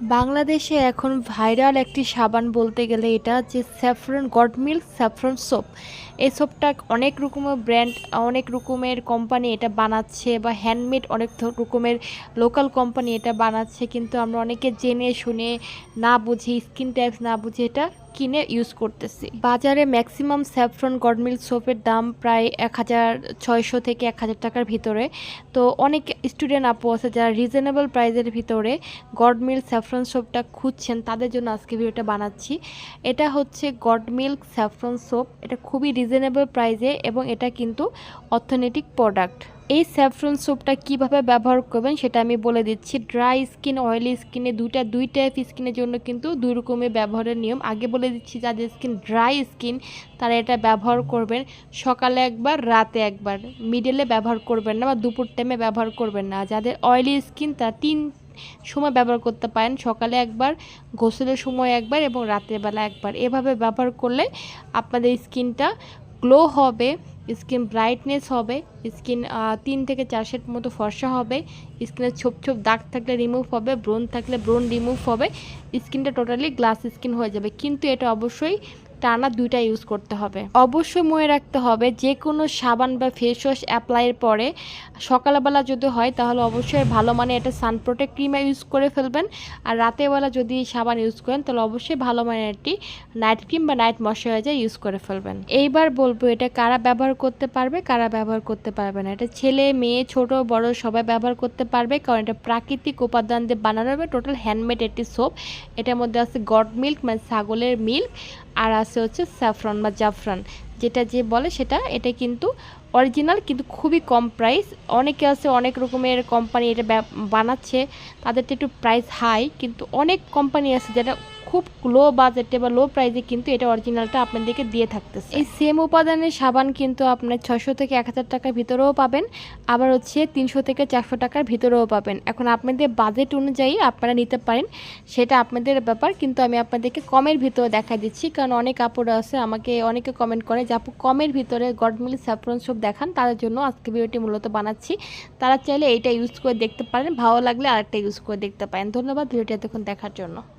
বাংলাদেশে এখন ভাইরাল একটি সাবান বলতে গেলে এটা যে saffron gold milk saffron soap. এই সোপটা অনেক রকমের ব্র্যান্ড, অনেক রকমের কোম্পানি এটা বানাচ্ছে বা হ্যান্ডমেড অনেক রকমের লোকাল কোম্পানি এটা বানাচ্ছে, কিন্তু আমরা অনেকে জেনে শুনে না বুঝি, স্কিন টাইপস না বুঝি এটা কিনে ইউজ করতেছি। বাজারে ম্যাক্সিমাম স্যাফরন গড মিল্ক সোপের দাম প্রায় এক হাজার ছয়শো থেকে এক হাজার টাকার ভিতরে। তো অনেক স্টুডেন্ট আপু আছে যারা রিজনেবল প্রাইজের ভিতরে গড মিল্ক স্যাফরন সোপটা খুঁজছেন, তাদের জন্য আজকে ভিডিওটা বানাচ্ছি। এটা হচ্ছে গড মিল্ক স্যাফরন সোপ এটা খুবই রিজনেবল প্রাইজে এবং এটা কিন্তু অর্থনৈতিক প্রোডাক্ট এই স্যাফরন সোপটা কীভাবে ব্যবহার করবেন সেটা আমি বলে দিচ্ছি। ড্রাই স্কিন, অয়েলি স্কিনে দুইটা, দুই টাইপ স্কিনের জন্য কিন্তু দুই রকমের ব্যবহারের নিয়ম। আগে বলে দিচ্ছি, যাদের স্কিন ড্রাই স্কিন, তারা এটা ব্যবহার করবেন সকালে একবার, রাতে একবার। মিডলে ব্যবহার করবেন না বা দুপুর টাইমে ব্যবহার করবেন না। যাদের অয়েলি স্কিন, তারা তিন সময় ব্যবহার করতে পারেন, সকালে একবার, গোসলের সময় একবার এবং রাতের বেলা একবার। এভাবে ব্যবহার করলে আপনাদের স্কিনটা গ্লো হবে। স্কিন ব্রাইটনেস হবে, স্কিন তিন থেকে চার সেট মতো ফর্সা হবে, স্কিনের ছোপ ছোপ দাগ থাকলে রিমুভ হবে ব্রোন থাকলে ব্রোন রিমুভ হবে, স্কিনটা টোটালি গ্লাস স্কিন হয়ে যাবে। কিন্তু এটা অবশ্যই টানা দুইটা ইউজ করতে হবে। অবশ্যই মনে রাখতে হবে যে কোনো সাবান বা ফেস ওয়াশ অ্যাপ্লাইয়ের পরে সকালবেলা যদি হয় তাহলে অবশ্যই ভালো মানে এটা সান প্রোটেক্ট ক্রিম ইউজ করে ফেলবেন। আর রাতের বেলা যদি সাবান ইউজ করেন তাহলে অবশ্যই ভালো মানের একটি নাইট ক্রিম বা নাইট ময়শ্চারাইজার ইউজ করে ফেলবেন। এইবার বলব এটা কারা ব্যবহার করতে পারবে, কারা ব্যবহার করতে পারবে না। এটা ছেলে, মেয়ে, ছোট, বড় সবাই ব্যবহার করতে পারবে কারণ এটা প্রাকৃতিক উপাদান দিয়ে বানানো হবে। টোটাল হ্যান্ডমেড একটি সোপ এটার মধ্যে আছে গড মিল্ক মানে ছাগলের মিল্ক। আর আছে হচ্ছে স্যাফরন বা জাফরান। যেটা যে বলে সেটা, এটা কিন্তু অরিজিনাল কিন্তু খুবই কম প্রাইস অনেকে আছে অনেক রকমের কোম্পানি এটা বানাচ্ছে বানাচ্ছে তো একটু প্রাইস হাই কিন্তু অনেক কোম্পানি আছে যেটা খুব লো বাজেটে বা লো প্রাইসে কিন্তু এটা অরিজিনালটা আপনাদেরকে দিয়ে থাকতেছে। এই সেম উপাদানের সাবান কিন্তু আপনার ছশো থেকে এক হাজার টাকার ভিতরেও পাবেন, আবার হচ্ছে তিনশো থেকে চারশো টাকার ভিতরেও পাবেন। এখন আপনাদের বাজেট অনুযায়ী আপনারা নিতে পারেন, সেটা আপনাদের ব্যাপার, কিন্তু আমি আপনাদেরকে কমের ভিতরে দেখা দিচ্ছি, কারণ অনেক কাপড় আছে, আমাকে অনেকে কমেন্ট করে যে, আপু, কমের ভিতরে গডমিল স্যাফরন সব দেখান, তাদের জন্য আজকে ভিডিওটি মূলত বানাচ্ছি। তারা চাইলে এইটা ইউজ করে দেখতে পারেন, ভালো লাগলে আরেকটা ইউজ করে দেখতে পারেন। ধন্যবাদ, ভিডিওটি এতক্ষণ দেখার জন্য।